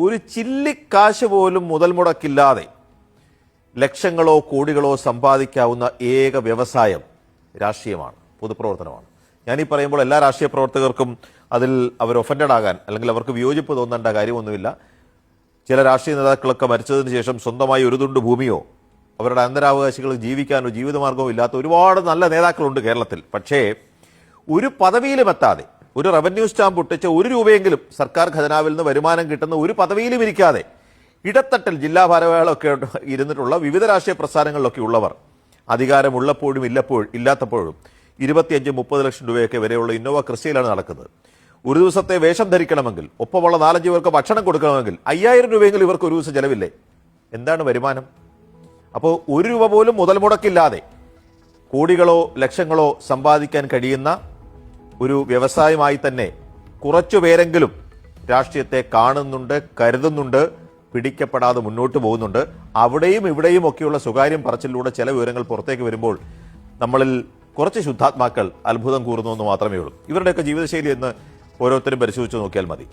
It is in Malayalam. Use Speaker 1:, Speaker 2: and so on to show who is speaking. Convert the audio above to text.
Speaker 1: ഒരു ചില്ലിക്കാശ് പോലും മുതൽ മുടക്കില്ലാതെ ലക്ഷങ്ങളോ കോടികളോ സമ്പാദിക്കാവുന്ന ഏക വ്യവസായം രാഷ്ട്രീയമാണ് പൊതുപ്രവർത്തനമാണ്. ഞാനീ പറയുമ്പോൾ എല്ലാ രാഷ്ട്രീയ പ്രവർത്തകർക്കും അതിൽ അവർ ഒഫൻഡഡ് ആകാൻ അല്ലെങ്കിൽ അവർക്ക് വിയോജിപ്പ് തോന്നേണ്ട കാര്യമൊന്നുമില്ല. ചില രാഷ്ട്രീയ നേതാക്കളൊക്കെ മരിച്ചതിന് ശേഷം സ്വന്തമായി ഒരു തുണ്ട് ഭൂമിയോ അവരുടെ അന്തരാവകാശികൾ ജീവിക്കാനോ ജീവിതമാർഗമോ ഇല്ലാത്ത ഒരുപാട് നല്ല നേതാക്കളുണ്ട് കേരളത്തിൽ. പക്ഷേ ഒരു പദവിയിലും എത്താതെ ഒരു റവന്യൂ സ്റ്റാമ്പ് ഒട്ടിച്ച ഒരു രൂപയെങ്കിലും സർക്കാർ ഖജനാവിൽ നിന്ന് വരുമാനം കിട്ടുന്ന ഒരു പദവിയിലും ഇരിക്കാതെ ഇടത്തട്ടിൽ ജില്ലാ ഭാരവാഹികളൊക്കെ ഇരുന്നിട്ടുള്ള വിവിധ രാഷ്ട്രീയ പ്രസ്ഥാനങ്ങളിലൊക്കെ ഉള്ളവർ. അധികാരമുള്ളപ്പോഴും ഇല്ലപ്പോൾ ഇല്ലാത്തപ്പോഴും ഇരുപത്തിയഞ്ച് മുപ്പത് ലക്ഷം രൂപയൊക്കെ വരെയുള്ള ഇന്നോവ ക്രിസ്റ്റയിലാണ് നടക്കുന്നത്. ഒരു ദിവസത്തെ വേഷം ധരിക്കണമെങ്കിൽ ഒപ്പമുള്ള നാലഞ്ച് പേർക്ക് ഭക്ഷണം കൊടുക്കണമെങ്കിൽ അയ്യായിരം രൂപയെങ്കിലും ഇവർക്ക് ഒരു ദിവസം ചെലവില്ലേ? എന്താണ് വരുമാനം? അപ്പോൾ ഒരു രൂപ പോലും മുതൽ മുടക്കില്ലാതെ കോടികളോ ലക്ഷങ്ങളോ സമ്പാദിക്കാൻ കഴിയുന്ന ഒരു വ്യവസായമായി തന്നെ കുറച്ചു പേരെങ്കിലും രാഷ്ട്രീയത്തെ കാണുന്നുണ്ട് കരുതുന്നുണ്ട് പിടിക്കപ്പെടാതെ മുന്നോട്ട് പോകുന്നുണ്ട്. അവിടെയും ഇവിടെയും ഒക്കെയുള്ള സ്വകാര്യം പറച്ചിലൂടെ ചില വിവരങ്ങൾ പുറത്തേക്ക് വരുമ്പോൾ നമ്മളിൽ കുറച്ച് ശുദ്ധാത്മാക്കൾ അത്ഭുതം കൂറുന്നു എന്ന് മാത്രമേ ഉള്ളൂ. ഇവരുടെയൊക്കെ ജീവിതശൈലി എന്ന് ഓരോരുത്തരും പരിശോധിച്ച് നോക്കിയാൽ മതി.